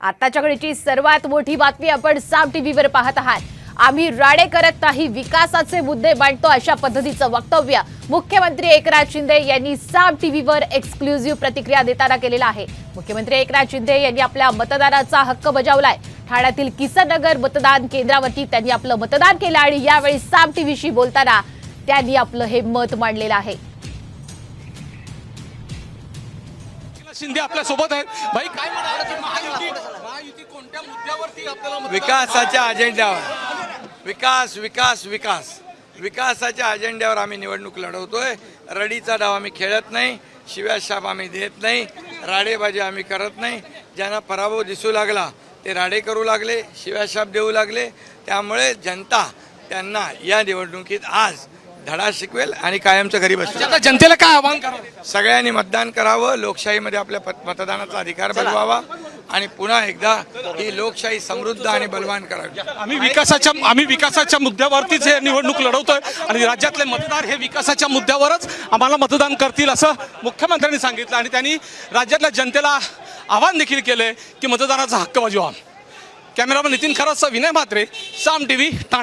आताच्या घडीची सर्वात मोठी बातमी आपण साम टीव्हीवर पाहत आहात. आम्ही राडे करत नाही विकासाचे मुद्दे मांडतो अशा पद्धतीचं वक्तव्य मुख्यमंत्री एकनाथ शिंदे यांनी साम टीव्हीवर एक्सक्लुझिव्ह प्रतिक्रिया देताना केलेलं आहे. मुख्यमंत्री एकनाथ शिंदे यांनी आपल्या मतदानाचा हक्क बजावलाय. ठाण्यातील किसननगर मतदान केंद्रावरती त्यांनी आपलं मतदान केलं आणि यावेळी साम टीव्हीशी बोलताना त्यांनी आपलं हे मत मांडलेलं आहे. शिंदे आपल्यासोबत आहेत. भाई काय विकासाच्या अजेंड्यावर. विकास विकास विकास. विकासाच्या अजेंड्यावर आम्ही निवडणूक लढवतोय. रडीचा डाव आम्ही खेळत नाही शिव्या शाप आम्ही देत नाही राडेबाजी आम्ही करत नाही. ज्यांना पराभव दिसू लागला ते राडे करू लागले शिव्या शाप देऊ लागले. त्यामुळे जनता त्यांना या निवडणुकीत आज धडा शिकवेल आणि कायमचं घरी बसवेल. आता जनतेला काय आव्हान करावं? सगळ्यांनी मतदान करावं. लोकशाहीमध्ये आपल्या मतदानाचा अधिकार बजवावा. आणि पुन्हा एकदा ही लोकशाही समृद्ध आणि बलवान करावी. आम्ही विकासाच्या आम्ही विकासाच्या मुद्द्यावरतीच हे निवडणूक लढवतोय आणि राज्यातले मतदार हे विकासाच्या मुद्द्यावरच आम्हाला मतदान करतील असं मुख्यमंत्र्यांनी सांगितलं आणि त्यांनी राज्यातल्या जनतेला आवाहन देखील केलंय की मतदानाचा हक्क बजवा. कॅमेरामन नितीन खरातचा विनय म्हात्रे साम टीव्ही ठाणे.